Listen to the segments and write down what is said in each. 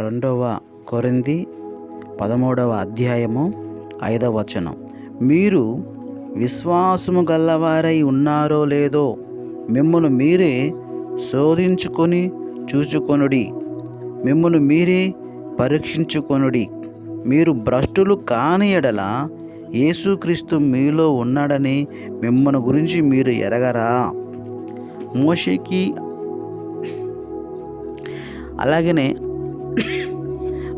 రెండవ కొరింది పదమూడవ అధ్యాయము ఐదవ వచనం. మీరు విశ్వాసము గల్లవారై ఉన్నారో లేదో మిమ్మల్ని మీరే శోధించుకొని చూచుకొనుడి. మిమ్మల్ని మీరే పరీక్షించుకొనుడి. మీరు భ్రష్టులు కాని ఎడల యేసుక్రీస్తు మీలో ఉన్నాడని మిమ్మల్ని గురించి మీరు ఎరగరా? మోషకి అలాగనే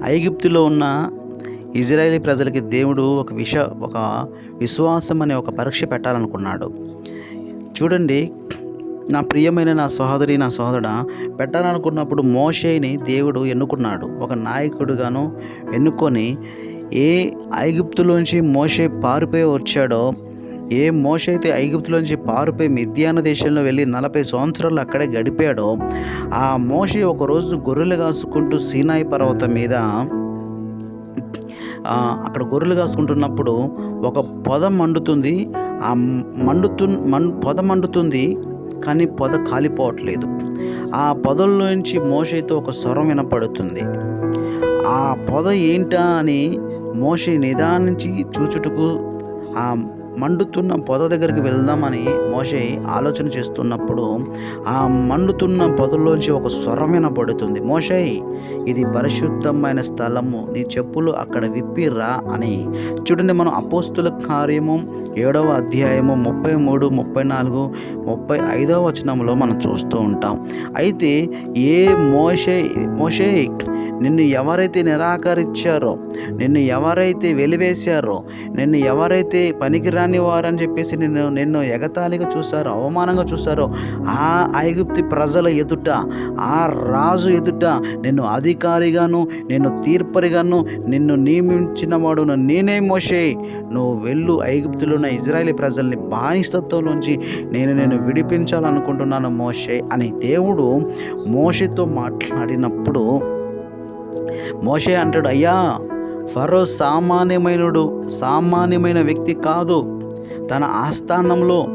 ఐగుప్తులో ఉన్న ఇజ్రాయేలీ ప్రజలకి దేవుడు ఒక విష ఒక విశ్వాసం అనే ఒక పరీక్ష పెట్టాలనుకున్నాడు. చూడండి నా ప్రియమైన నా సహోదరి నా సహోదరుడ పెట్టాలనుకున్నప్పుడు మోషేని దేవుడు ఎన్నుకున్నాడు. ఒక నాయకుడుగాను ఎన్నుకొని ఏ ఐగుప్తులోంచి మోషే పారిపోయి వచ్చాడో ఏ మోష అయితే ఐగుప్తులోంచి పారిపోయి మిద్యాన దేశంలో వెళ్ళి నలభై సంవత్సరాలు అక్కడే గడిపాడో ఆ మోష ఒకరోజు గొర్రెలు కాసుకుంటూ సీనాయి పర్వతం మీద అక్కడ గొర్రెలు కాసుకుంటున్నప్పుడు ఒక పొద మండుతుంది. ఆ మండుతు మన్ పొద మండుతుంది కానీ పొద కాలిపోవట్లేదు. ఆ పొదల్లోంచి మోషేతో ఒక స్వరం వినపడుతుంది. ఆ పొద ఏంటా అని మోషి నిదానించి చూచుటకు ఆ మండుతున్న పొద దగ్గరికి వెళ్దామని మోషే ఆలోచన చేస్తున్నప్పుడు ఆ మండుతున్న పొదల్లోంచి ఒక స్వరం వినపడుతుంది మోషే ఇది పరిశుద్ధమైన స్థలము. నీ చెప్పులు అక్కడ విప్పిరా అని. చూడండి మనం అపోస్తుల కార్యము ఏడవ అధ్యాయము ముప్పై మూడు ముప్పై నాలుగు ముప్పై ఐదవ వచనంలో మనం చూస్తూ ఉంటాం. అయితే ఏ మోషే మోషే నిన్ను ఎవరైతే నిరాకరించారో నిన్ను ఎవరైతే వెలివేశారో నిన్ను ఎవరైతే పనికిరాని వారని చెప్పేసి నిన్ను నిన్ను ఎగతాళిగా చూసారో అవమానంగా చూసారో ఆ ఐగుప్తి ప్రజల ఎదుట ఆ రాజు ఎదుట నిన్ను అధికారిగాను నిన్ను తీర్పరిగాను నిన్ను నియమించిన వాడు నేనే మోషే. నువ్వు వెళ్ళు ఐగుప్తులో ఉన్న ఇజ్రాయేలీ ప్రజల్ని బానిసత్వంలోంచి నేను నేను విడిపించాలనుకుంటున్నాను మోషే అని దేవుడు మోషేతో మాట్లాడినప్పుడు మోషే అంటాడు అయ్యా ఫరో సామాన్యమైనడు సామాన్యమైన వ్యక్తి కాదు. తన ఆస్థానంలో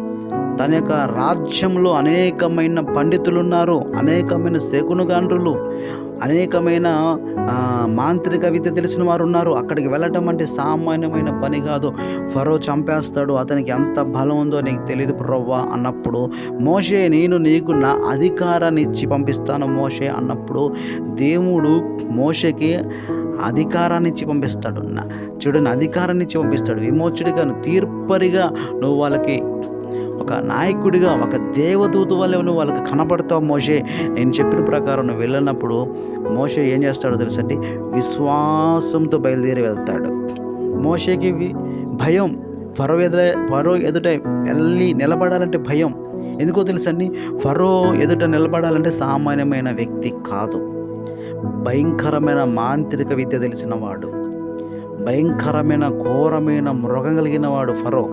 తన యొక్క రాజ్యంలో అనేకమైన పండితులు ఉన్నారు అనేకమైన శకునుగాండ్రులు. అనేకమైన మాంత్రిక విద్య తెలిసిన వారు ఉన్నారు అక్కడికి వెళ్ళటం అంటే సామాన్యమైన పని కాదు. ఫరో చంపేస్తాడు. అతనికి ఎంత బలం ఉందో నీకు తెలియదు ప్రవ్వా అన్నప్పుడు మోషే నేను నీకు నా అధికారాన్ని ఇచ్చి పంపిస్తాను మోషే అన్నప్పుడు దేవుడు మోషకి అధికారాన్ని ఇచ్చి పంపిస్తాడు. నా చూడని అధికారాన్ని ఇచ్చి పంపిస్తాడు. విమోచుడిగా తీర్పరిగా నువ్వు వాళ్ళకి ఒక నాయకుడిగా ఒక దేవదూత వల్ల నువ్వు వాళ్ళకి కనపడతావు మోషే. నేను చెప్పిన ప్రకారం నువ్వు వెళ్ళినప్పుడు మోషే ఏం చేస్తాడో తెలుసండి? విశ్వాసంతో బయలుదేరి వెళ్తాడు. మోషేకి వి- భయం ఫరో ఎదుట ఫరో ఎదుట వెళ్ళి నిలబడాలంటే భయం. ఎందుకో తెలుసండి? ఫరో ఎదుట నిలబడాలంటే సామాన్యమైన వ్యక్తి కాదు. భయంకరమైన మాంత్రిక విద్య తెలిసినవాడు భయంకరమైన ఘోరమైన మృగం కలిగిన వాడు ఫరో.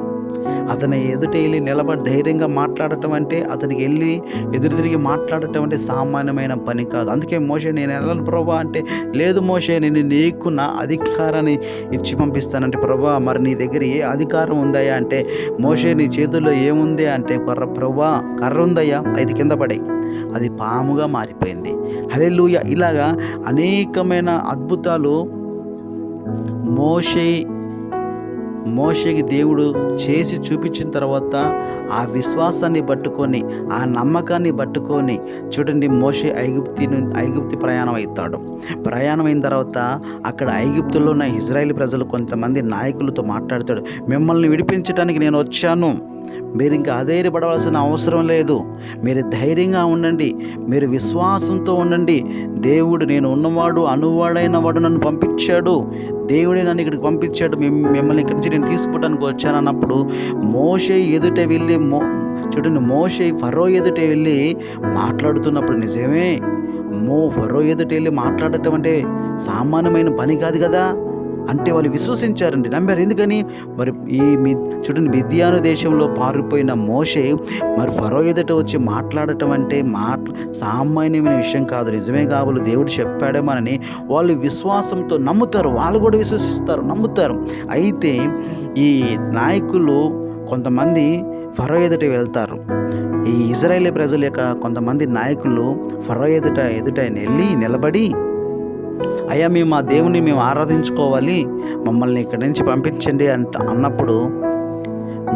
అతని ఎదుట వెళ్ళి నిలబడి ధైర్యంగా మాట్లాడటం అంటే అతనికి వెళ్ళి ఎదురు తిరిగి మాట్లాడటం అంటే సామాన్యమైన పని కాదు. అందుకే మోషే నేను వెళ్ళను ప్రభా అంటే లేదు మోషే నేను నీకు నా అధికారాన్ని ఇచ్చి పంపిస్తానంటే ప్రభా మరి నీ దగ్గర ఏ అధికారం ఉందయ్యా? అంటే మోషే నీ చేతుల్లో ఏముంది? అంటే కర్ర ప్రభా కర్ర ఉందయ్యా ఐదు కింద పడే. అది పాముగా మారిపోయింది. హలెలుయ ఇలాగా అనేకమైన అద్భుతాలు మోషే మోషేకి దేవుడు చేసి చూపించిన తర్వాత ఆ విశ్వాసాన్ని పట్టుకొని ఆ నమ్మకాన్ని పట్టుకొని చూడండి మోషే ఐగుప్తి ఐగుప్తి ప్రయాణం అవుతాడు ప్రయాణం అయిన తర్వాత అక్కడ ఐగుప్తులో ఉన్న ఇజ్రాయేల్ ప్రజలు కొంతమంది నాయకులతో మాట్లాడతాడు. మిమ్మల్ని విడిపించడానికి నేను వచ్చాను. మీరు ఇంకా అధైర్యపడవలసిన అవసరం లేదు. మీరు ధైర్యంగా ఉండండి. మీరు విశ్వాసంతో ఉండండి. దేవుడు నేను ఉన్నవాడు అనువాడైన వాడు నన్ను పంపించాడు. దేవుడే నన్ను ఇక్కడికి పంపించాడు. మిమ్మల్ని ఇక్కడి నుంచి నేను తీసుకోవడానికి వచ్చాను అన్నప్పుడు మోషే ఎదుట వెళ్ళి మో చూడండి మోషే ఫరో ఎదుట వెళ్ళి మాట్లాడుతున్నప్పుడు నిజమే. మో ఫరో ఎదుట వెళ్ళి మాట్లాడటం అంటే సామాన్యమైన పని కాదు కదా. అంటే వాళ్ళు విశ్వసించారండి నమ్మారు. ఎందుకని? మరి ఈ మీ చూడండి మిద్యాను దేశంలో పారిపోయిన మోషే మరి ఫరో ఎదుట వచ్చి మాట్లాడటం అంటే మాట్ సామాన్యమైన విషయం కాదు. నిజమే కావాలి దేవుడు చెప్పాడేమనని వాళ్ళు విశ్వాసంతో నమ్ముతారు. వాళ్ళు కూడా విశ్వసిస్తారు నమ్ముతారు. అయితే ఈ నాయకులు కొంతమంది ఫరో ఎదుట వెళ్తారు. ఈ ఇజ్రాయేలీ ప్రజల యొక్క కొంతమంది నాయకులు ఫరో ఎదుట ఎదుట వెళ్ళి నిలబడి అయ్యా మేము మా దేవుని మేము ఆరాధించుకోవాలి. మమ్మల్ని ఇక్కడి నుంచి పంపించండి అంట అన్నప్పుడు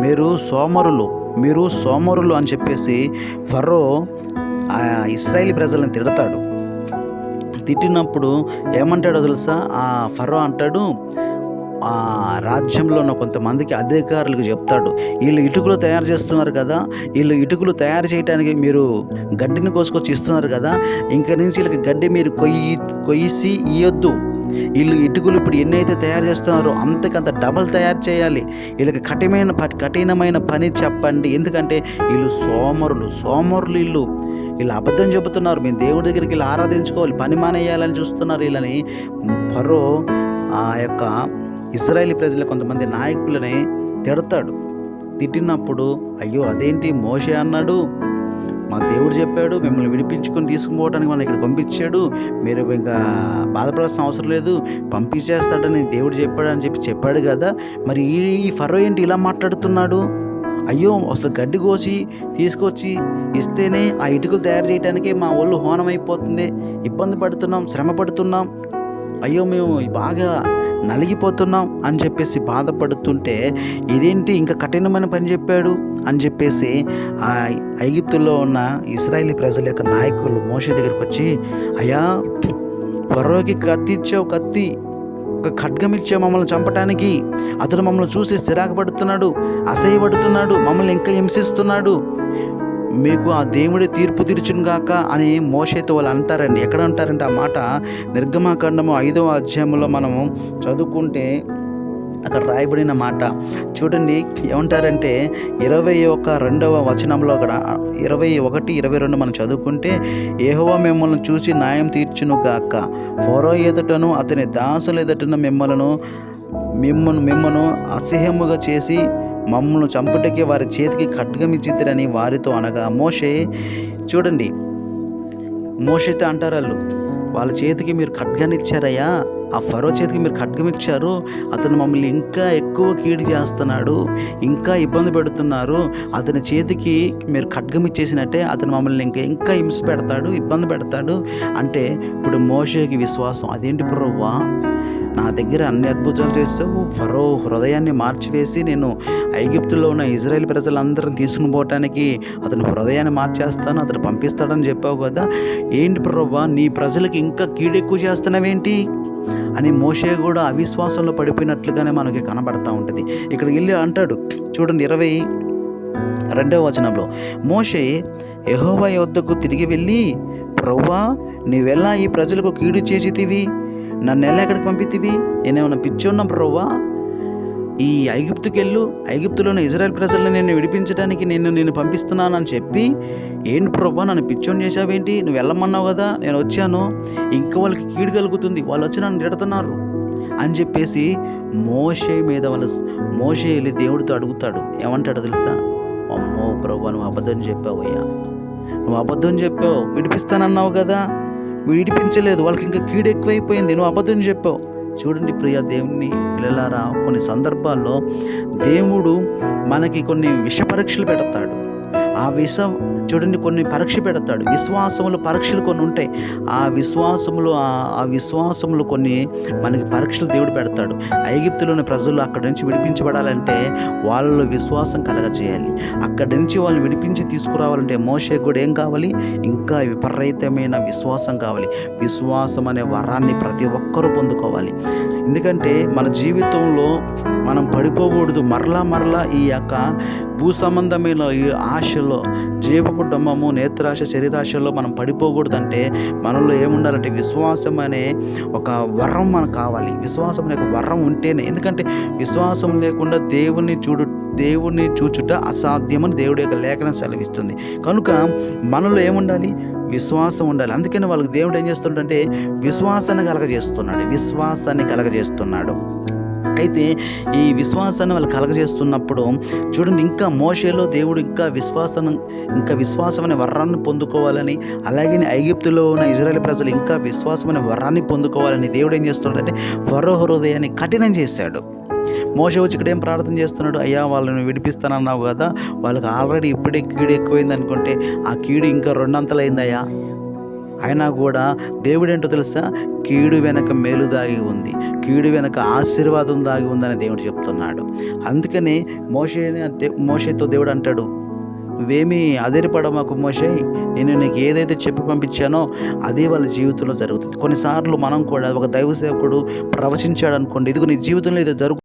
మీరు సోమరులు మీరు సోమరులు అని చెప్పేసి ఫరో ఇస్రాయేలీ ప్రజలను తిడతాడు. తిట్టినప్పుడు ఏమంటాడో తెలుసా? ఆ ఫరో అంటాడు ఆ రాజ్యంలో ఉన్న కొంతమందికి అధికారులకు చెప్తాడు. వీళ్ళు ఇటుకలు తయారు చేస్తున్నారు కదా వీళ్ళు ఇటుకలు తయారు చేయడానికి మీరు గడ్డిని కోసుకొచ్చి ఇస్తున్నారు కదా ఇంక నుంచి వీళ్ళకి గడ్డి మీరు కొయ్యి కొయ్యిసి ఇయ్యొద్దు. వీళ్ళు ఇటుకలు ఇప్పుడు ఎన్ని అయితే తయారు చేస్తున్నారో అంతకంత డబల్ తయారు చేయాలి. వీళ్ళకి కఠినమైన ప- కఠినమైన పని చెప్పండి. ఎందుకంటే వీళ్ళు సోమరులు సోమరులు వీళ్ళు. వీళ్ళు అబద్ధం చెబుతున్నారు. మేము దేవుడి దగ్గరికి వెళ్ళి ఆరాధించుకోవాలి పని మానేయాలని చూస్తున్నారు వీళ్ళని. పరో ఆ యొక్క ఇజ్రాయేలీ ప్రజల కొంతమంది నాయకులని తిడతాడు. తిట్టినప్పుడు అయ్యో అదేంటి మోషే అన్నాడు? మా దేవుడు చెప్పాడు మిమ్మల్ని విడిపించుకొని తీసుకుపోవడానికి మనం ఇక్కడ పంపించాడు. మీరు ఇంకా బాధపడాల్సిన అవసరం లేదు. పంపించేస్తాడని దేవుడు చెప్పాడు అని చెప్పి చెప్పాడు కదా. మరి ఈ ఫరో ఏంటి ఇలా మాట్లాడుతున్నాడు? అయ్యో అసలు గడ్డి కోసి తీసుకొచ్చి ఇస్తేనే ఆ ఇటుకలు తయారు చేయడానికి మా ఒళ్ళు హోనం అయిపోతుంది ఇబ్బంది పడుతున్నాం శ్రమ పడుతున్నాం. అయ్యో మేము బాగా నలిగిపోతున్నాం అని చెప్పేసి బాధపడుతుంటే ఇదేంటి ఇంకా కఠినమైన పని చెప్పాడు? అని చెప్పేసి ఆ ఐగిప్తులో ఉన్న ఇస్రాయేలీ ప్రజల యొక్క నాయకులు మోషే దగ్గరికి వచ్చి అయ్యా ఫరోకి కత్తి ఇచ్చావు కత్తి. ఒక ఖడ్గం ఇచ్చే మమ్మల్ని చంపటానికి. అతడు మమ్మల్ని చూసి స్థిరాకపడుతున్నాడు అసహ్యపడుతున్నాడు మమ్మల్ని ఇంకా హింసిస్తున్నాడు. మీకు ఆ దేవుడి తీర్పు తీర్చునుగాక అని మోషేతో వాళ్ళు అంటారండి. ఎక్కడ అంటారంటే ఆ మాట? నిర్గమాకాండము ఐదవ అధ్యాయంలో మనము చదువుకుంటే అక్కడ రాయబడిన మాట. చూడండి ఏమంటారంటే ఇరవై ఒక రెండవ వచనంలో అక్కడ ఇరవై ఒకటి ఇరవై రెండు మనం చదువుకుంటే ఏహోవా మిమ్మల్ని చూసి న్యాయం తీర్చును గాక. ఫోరో ఎదుటను అతని దాసుల ఎదుటను మిమ్మలను మిమ్మను మిమ్మను అసహ్యముగా చేసి మమ్మల్ని చంపుటకి వారి చేతికి ఖడ్గమిచ్చిద్దరని వారితో అనగా మోషే చూడండి. మోషతో అంటారు వాళ్ళు వాళ్ళ చేతికి మీరు ఖడ్గాన్ని ఇచ్చారయ్యా. ఆ ఫరో చేతికి మీరు ఖడ్గం ఇచ్చారు అతను మమ్మల్ని ఇంకా ఎక్కువ కీడు చేస్తున్నాడు ఇంకా ఇబ్బంది పెడుతున్నారు. అతని చేతికి మీరు ఖడ్గం ఇచ్చేసినట్టే అతను మమ్మల్ని ఇంకా ఇంకా హింస పెడతాడు ఇబ్బంది పెడతాడు. అంటే ఇప్పుడు మోషకి విశ్వాసం అదేంటి ప్రవ్వా? నా దగ్గర అన్ని అద్భుతాలు చేస్తావు ఫరో హృదయాన్ని మార్చివేసి నేను ఐగిప్తులో ఉన్న ఇజ్రాయెల్ ప్రజలందరిని తీసుకుని పోవటానికి అతను హృదయాన్ని మార్చేస్తాను అతను పంపిస్తాడని చెప్పావు కదా. ఏంటి ప్రవ్వా? నీ ప్రజలకు ఇంకా కీడెక్కువ చేస్తున్నావేంటి? అని మోషే కూడా అవిశ్వాసంలో పడిపోయినట్లుగానే మనకి కనబడతా ఉంటుంది. ఇక్కడ వెళ్ళి అంటాడు చూడండి ఇరవై రెండవ వచనంలో మోషే యెహోవా యొద్దకు తిరిగి వెళ్ళి ప్రవ్వా నీవెలా ఈ ప్రజలకు కీడు చేసితివి? నన్ను ఎలా ఎక్కడికి పంపితివి? నేనేమన్నా పిచ్చి ఉన్నా ప్రవ్వా? ఈ ఐగుప్తుకెళ్ళు ఐగుప్తులోని ఇజ్రాయెల్ ప్రజలను నేను విడిపించడానికి నేను నేను పంపిస్తున్నానని చెప్పి ఏంటి ప్రభా నన్ను పిచ్చోని చేసావేంటి నువ్వు వెళ్ళమన్నావు కదా నేను వచ్చాను. ఇంకా వాళ్ళకి కీడు కలుగుతుంది. వాళ్ళు వచ్చి నన్ను తిడుతున్నారు అని చెప్పేసి మోషే మీద వాళ్ళ మోషే వెళ్ళి దేవుడితో అడుగుతాడు. ఏమంటాడు తెలుసా? అమ్మో ప్రభా నువ్వు అబద్ధం చెప్పావయ్యా నువ్వు అబద్ధం చెప్పావు. విడిపిస్తానన్నావు కదా. విడిపించలేదు. వాళ్ళకి ఇంకా కీడు ఎక్కువైపోయింది. నువ్వు అబద్ధం చెప్పావు. చూడండి ప్రియ దేవుని పిల్లలారా కొన్ని సందర్భాల్లో దేవుడు మనకి కొన్ని విష పరీక్షలు పెడతాడు. ఆ విష చూడండి కొన్ని పరీక్ష పెడతాడు. విశ్వాసములు పరీక్షలు కొన్ని ఉంటాయి. ఆ విశ్వాసములు ఆ- విశ్వాసములు కొన్ని మనకి పరీక్షలు దేవుడు పెడతాడు. ఐగిప్తులోని ప్రజలు అక్కడి నుంచి విడిపించబడాలంటే వాళ్ళలో విశ్వాసం కలగజేయాలి. అక్కడి నుంచి వాళ్ళని విడిపించి తీసుకురావాలంటే మోసే కూడా ఏం కావాలి? ఇంకా విపరీతమైన విశ్వాసం కావాలి. విశ్వాసం అనే వరాన్ని ప్రతి ఒక్కరూ పొందుకోవాలి. ఎందుకంటే మన జీవితంలో మనం పడిపోకూడదు. మరలా మరలా ఈ యొక్క భూ సంబంధమైన ఈ ఆశలో జీవ డమ్మము నేత్రాశ శరీరాశలో మనం పడిపోకూడదంటే మనలో ఏముండాలంటే విశ్వాసం అనే ఒక వరం మనకు కావాలి. విశ్వాసం అనే ఒక వరం ఉంటేనే. ఎందుకంటే విశ్వాసం లేకుండా దేవుణ్ణి చూడు దేవుణ్ణి చూచుట అసాధ్యమని దేవుడి యొక్క లేఖనం సెలవిస్తుంది. కనుక మనలో ఏముండాలి? విశ్వాసం ఉండాలి. అందుకని వాళ్ళకి దేవుడు ఏం చేస్తుండంటే విశ్వాసాన్ని కలగజేస్తున్నాడు. విశ్వాసాన్ని కలగజేస్తున్నాడు. అయితే ఈ విశ్వాసాన్ని వాళ్ళు కలగజేస్తున్నప్పుడు చూడండి ఇంకా మోషేలో దేవుడు ఇంకా విశ్వాసం ఇంకా విశ్వాసం అనే వరాన్ని పొందుకోవాలని అలాగే ఐగిప్తులో ఉన్న ఇజ్రాయెల్ ప్రజలు ఇంకా విశ్వాసం అనే వరాన్ని పొందుకోవాలని దేవుడు ఏం చేస్తున్నాడంటే ఫరో హృదయాన్ని కఠినం చేశాడు. మోస వచ్చి ఇక్కడ ఏం ప్రార్థన చేస్తున్నాడు? అయ్యా వాళ్ళని విడిపిస్తానన్నావు కదా వాళ్ళకి ఆల్రెడీ ఇప్పుడే కీడు ఎక్కువైంది అనుకుంటే ఆ కీడు ఇంకా రెండంతలైందయ్యా. అయినా కూడా దేవుడేంటో తెలుసా? కీడు వెనక మేలు దాగి ఉంది. కీడు వెనక ఆశీర్వాదం దాగి ఉందని దేవుడు చెప్తున్నాడు. అందుకని మోషేని మోషేతో దేవుడు అంటాడు నువ్వేమీ అదిరిపడమాకు మోషే. నేను నీకు ఏదైతే చెప్పి పంపించానో అదే వాళ్ళ జీవితంలో జరుగుతుంది. కొన్నిసార్లు మనం కూడా ఒక దైవ సేవకుడు ప్రవచించాడు అనుకోండి ఇదిగో నీ జీవితంలో ఇది జరుగు